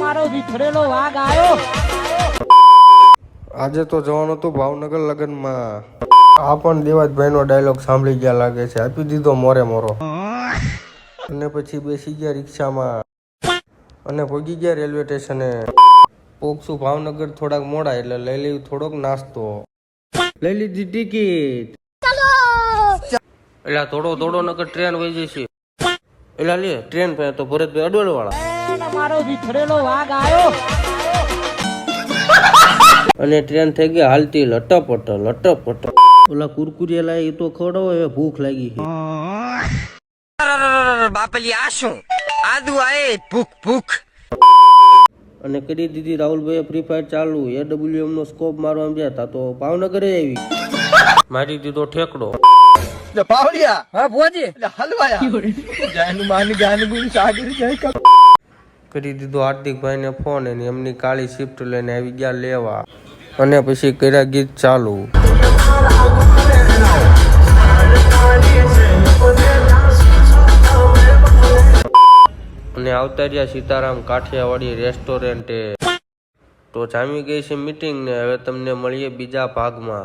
મારો વિખરેલો વાઘ આવ્યો. આજે તો જવાનું હતું ભાવનગર લગ્નમાં. આ પણ દેવાજભાઈનો ડાયલોગ સાંભળી ગયા લાગે છે. આપી દીધો મોરે મોરો. અને પછી બેસી ગયા રિક્ષામાં. અને પહોંચી ગયા રેલવે સ્ટેશને. પોગશું ભાવનગર થોડાક મોડા એટલે લઈ લેવું થોડોક નાસ્તો. લઈ લીધી ટિકિટ. એટલે થોડો થોડો નગર ટ્રેન વહી જશે. એટલે લે ટ્રેન પર તો ભરતભાઈ અને મારો વિખરેલો વાઘ આવ્યો અને ટ્રેન થઈ ગઈ હાલતી લટપટ લટપટ. ઓલા કુરકુરિયા લાય એ તો ખવડાવો હવે ભૂખ લાગી છે. બાપલી આ શું? આદુ આએ ભૂખ ભૂખ. અને કરી દીધી રાહુલભાઈ ફ્રી ફાયર ચાલુ એડબ્લ્યુએમ નો સ્કોપ મારવા ગયા હતા તો ભાવનગર આવી. મારી દીધો ઠેકડો. પાવડિયા હા ભોજી હલવાયા? જાનું માન ગાન ગુન સાગર જાય કરી દીધો હાર્દિકભાઈને ફોન અને એમની કાળી શિફ્ટ લઈને આવી ગયા લેવા. અને પછી કર્યા ગીત ચાલુ. અને આવતા રહ્યા સીતારામ કાઠિયાવાડી રેસ્ટોરન્ટે તો જામી ગઈ છે મીટિંગ ને હવે તમને મળીએ બીજા ભાગમાં.